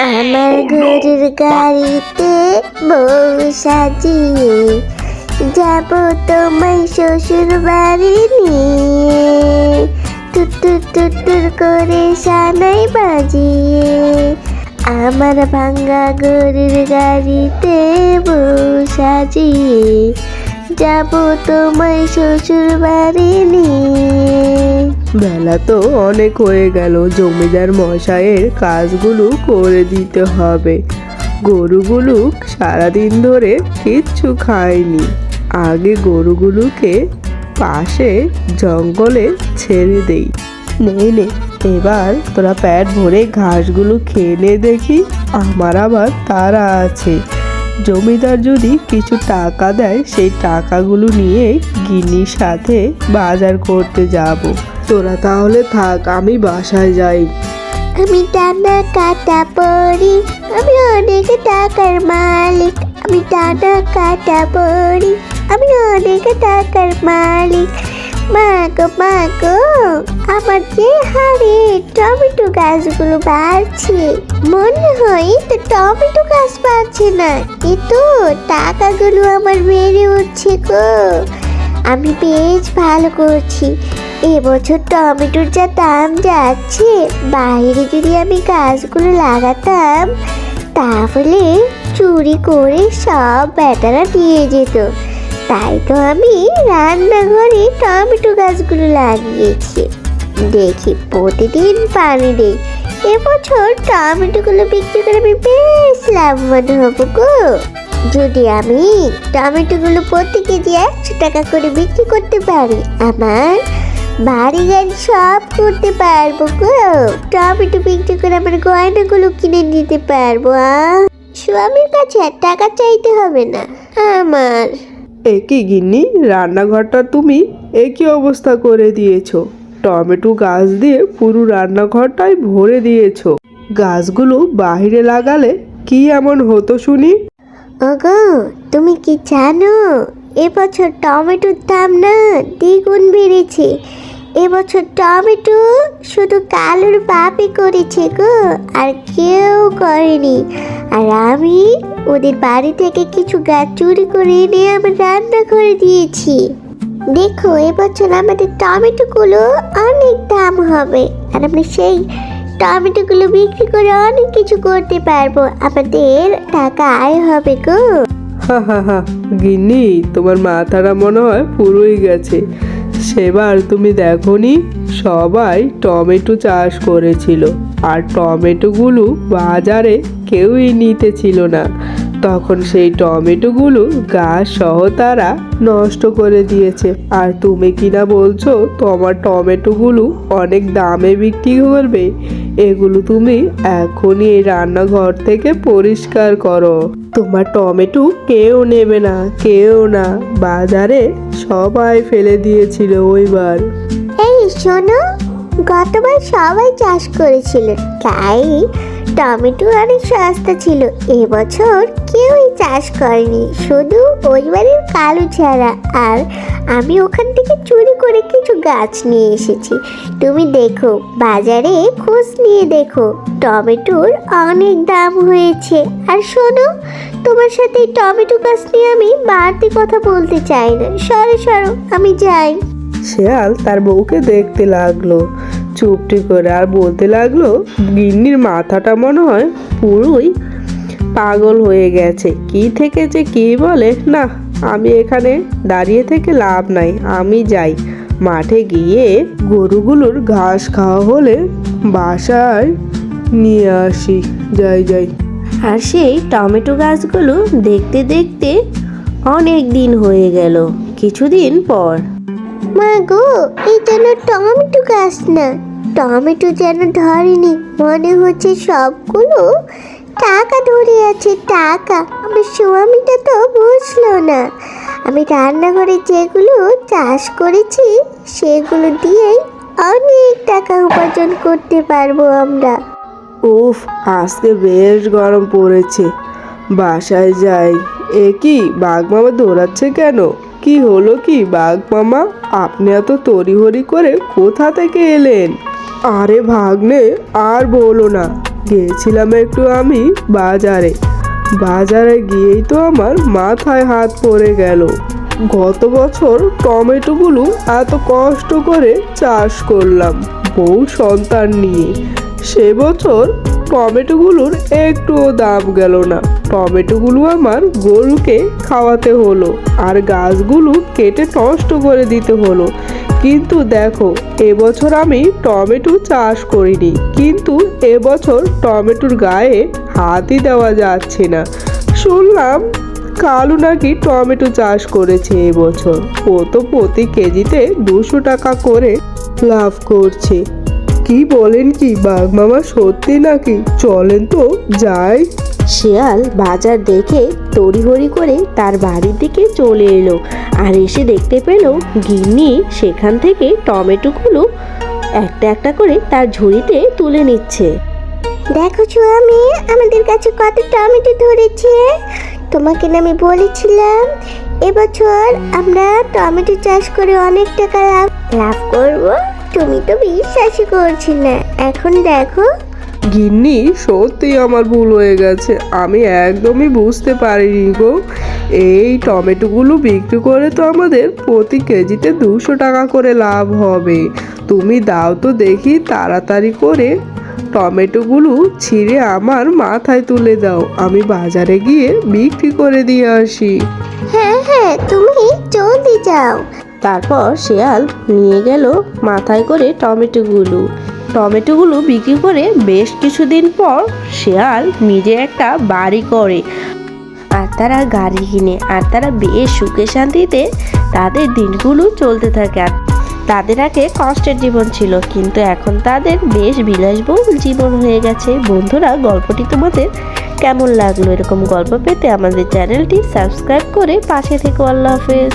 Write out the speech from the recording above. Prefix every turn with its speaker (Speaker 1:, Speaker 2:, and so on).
Speaker 1: আমার ঘরের গাড়িতে বউ সাজিয়ে যাব তোমায় শ্বশুর বাড়ি নিয়ে। টুটুর টুটুর করে সানাই বাজিয়ে। আমার ভাঙ্গা ঘরের গাড়িতে বউ সাজিয়ে যাব তোমায় শ্বশুর বাড়ি নিয়ে।
Speaker 2: বেলা তো অনেক হয়ে গেল, জমিদার মশাইয়ের কাজগুলো করে দিতে হবে। গরুগুলো সারাদিন ধরে কিচ্ছু খায়নি। আগে গরুগুলোকে পাশে জঙ্গলে ছেড়ে দেই। নে এবার তোরা প্যাট ভরে ঘাসগুলো খেয়ে নে দেখি, আমার আবার তারা আছে। জমিদার যদি কিছু টাকা দেয়, সেই টাকাগুলো নিয়ে গিনির সাথে বাজার করতে যাব। তোরা তাহলে থাক, আমি বাসায় যাই।
Speaker 1: আমি টানা কাটা পড়ি, আমি অনেক টাকার মালিক। আমি টানা কাটা পড়ি, আমি অনেক টাকার মালিক। মা গো মা গো, আমার যে হারে টমেটো গাছগুলো বাড়ছে। মনে হয় তো টমেটো গাছ বাড়ছে না। এ তো টাকাগুলো আমার বেড়ে উঠছে গো। আমি বেশ ভালো করছি। এবছর টমেটোর যা দাম যাচ্ছে, বাইরে যদি আমি গাছগুলো লাগাতাম, তাহলে চুরি করে সব বেটারা দিয়ে যেত। তাই তো আমি রান্নাঘরে টমেটো গাছগুলো লাগিয়েছি। দেখি প্রতিদিন পানি দেই। এবছর টমেটোগুলো বিক্রি করে আমি বেশ লাভবান হব গো। যদি আমি টমেটোগুলো প্রতি কেজি একশো টাকা করে বিক্রি করতে পারি, আমার বাড়ি গাড়ি সব করতে পারব গো। টমেটো বিক্রি করে আমার গয়নাগুলো কিনে নিতে পারব আহ স্বামীর কাছে আর টাকা চাইতে হবে না, আমার।
Speaker 2: এ কি গিন্নি, রান্নাঘরটা তুমি একই অবস্থা করে দিয়েছ। টমেটো গাছ দিয়ে পুরো রান্নাঘরটাই ভরে দিয়েছ। গাছগুলো বাইরে লাগালে কি এমন হতো শুনি?
Speaker 1: ওগো, তুমি কি জানো, এবছর টমেটোর দাম না দ্বিগুণ বেড়েছে। এবছর টমেটো শুধু কালোর বাপি করেছে গো, আর কেউ করেনি। আর আমি ওদের বাড়ি থেকে কিছু গাছ চুরি করে এনে আমার রান্না করে দিয়েছি। দেখো এবছর আমাদের টমেটোগুলো অনেক দাম হবে। আর আমরা সেই টমেটোগুলো বিক্রি করে অনেক কিছু করতে পারব। আমাদের টাকা আয় হবে গো।
Speaker 2: হা হা হা, গিন্নি, তোমার মাথাটা মনে হয় পুরোই গেছে। সেবার তুমি দেখনি, সবাই টমেটো চাষ করেছিল। আর টমেটোগুলো বাজারে কেউই নিতে ছিল না। তখন সেই টমেটোগুলো গাছ সহ তারা নষ্ট করে দিয়েছে। আর তুমি কিনা বলছো, তোমার টমেটোগুলো অনেক দামে বিক্রি করবে। এগুলো তুমি এখনই এই রান্নাঘর থেকে পরিষ্কার করো। তোমার টমেটো কেউ নেবে না, কেউ না। বাজারে সবাই ফেলে দিয়েছিল ওইবার।
Speaker 1: এই শোনো, গতবার সবাই চাষ করেছিল, তাই টমেটো অনেক সস্তা ছিল। এবছর কেউই চাষ করেনি, শুধু ওই বাড়ির কালু ছাড়া। আর আমি ওখান থেকে চুরি করে কিছু গাছ নিয়ে এসেছি। তুমি দেখো, বাজারে খোঁজ নিয়ে দেখো, টমেটোর অনেক দাম হয়েছে। আর শোনো, তোমার সাথে টমেটো গাছ নিয়ে আমি বাড়তি কথা বলতে চাই না। সরো সরো, আমি যাই।
Speaker 2: শেয়াল তার বউকে দেখতে লাগল। চুপটি করে আর বলতে লাগল গিন্নির মাথাটা মনে হয় পুরোই পাগল হয়ে গেছে। কি থেকে যে কি বলে না আমি এখানে দাঁড়িয়ে থেকে লাভ নাই আমি যাই। মাঠে গিয়ে গরুগুলোর ঘাস খাওয়া হলে বাসায় নিয়ে আসি। যাই যাই।
Speaker 3: আর সেই টমেটো গাছগুলো দেখতে দেখতে অনেক দিন হয়ে গেল কিছুদিন পর।
Speaker 1: মা গো এই যেন টমেটো গাছ না টমেটো যেন ধরেনি, মনে হচ্ছে সবগুলো টাকা ধরে আছে, টাকা। আমার স্বামীটা তো বুঝলো না। আমি রান্নাঘরে যেগুলো চাষ করেছি, সেগুলো দিয়েই অনেক টাকা উপার্জন করতে পারব আমরা।
Speaker 2: উফ, আজকে বেশ গরম পড়েছে। বাসায় যাই। এ কি, বাঘ মামা দৌড়াচ্ছে কেন? কি হলো কি, বাঘ মামা? আপনি এত তড়িহড়ি করে কোথা থেকে এলেন? আরে ভাগ্নে, আর বলো না। গিয়েছিলাম একটু আমি বাজারে। বাজারে গিয়েই তো আমার মাথায় হাত পড়ে গেল। গত বছর টমেটোগুলো এত কষ্ট করে চাষ করলাম বউ সন্তান নিয়ে। সে বছর টমেটোগুলোর একটুও দাম গেল না। টমেটোগুলো আমার গরুকে খাওয়াতে হলো আর গাছগুলো কেটে নষ্ট করে দিতে হলো। কিন্তু দেখো, এবছর আমি টমেটো চাষ করিনি। কিন্তু এবছর টমেটোর গায়ে হাতই দেওয়া যাচ্ছে না। শুনলাম কালু নাকি টমেটো চাষ করেছে এবছর। ও তো প্রতি কেজিতে দুশো টাকা করে লাভ করছে। কি বলেন কি বাঘ মামা, সত্যি নাকি? চলেন তো যাই।
Speaker 3: শিয়াল বাজার দেখে তড়িহড়ি করে তার বাড়ির দিকে চলে এলো আর এসে দেখতে পেল গিন্নি সেখান থেকে টমেটোগুলো একটা একটা করে তার ঝুড়িতে তুলে নিচ্ছে।
Speaker 1: দেখো আমি আমাদের কাছে কত টমেটো ধরেছে। তোমাকে না আমি বলেছিলাম, এবছর আমরা টমেটো চাষ করে অনেক টাকা লাভ লাভ করব। তুমি তো বিশ্বাসই করছি না এখন দেখো।
Speaker 2: গিন্নি সত্যি আমার ভুল হয়ে গেছে। আমি একদমই বুঝতে পারিনি গো। এই টমেটোগুলো বিক্রি করে তো আমাদের প্রতি কেজিতে দুশো টাকা করে লাভ হবে। তুমি দাও তো দেখি তাড়াতাড়ি করে টমেটোগুলো ছিঁড়ে আমার মাথায় তুলে দাও। আমি বাজারে গিয়ে বিক্রি করে দিয়ে আসি।
Speaker 1: হ্যাঁ হ্যাঁ তুমি জলদি যাও।
Speaker 3: তারপর শিয়াল নিয়ে গেল মাথায় করে টমেটোগুলো। টমেটোগুলো বিক্রি করে বেশ কিছুদিন পর শেয়াল নিজে একটা বাড়ি করে। আর তারা গাড়ি কিনে, আর তারা বেশ সুখে শান্তিতে তাদের দিনগুলো চলতে থাকে। আর তাদের আগে কষ্টের জীবন ছিল, কিন্তু এখন তাদের বেশ বিলাসবহুল জীবন হয়ে গেছে। বন্ধুরা, গল্পটি তোমাদের কেমন লাগল? এরকম গল্প পেতে আমাদের চ্যানেলটি সাবস্ক্রাইব করে পাশে থেকো। আল্লাহ হাফেজ।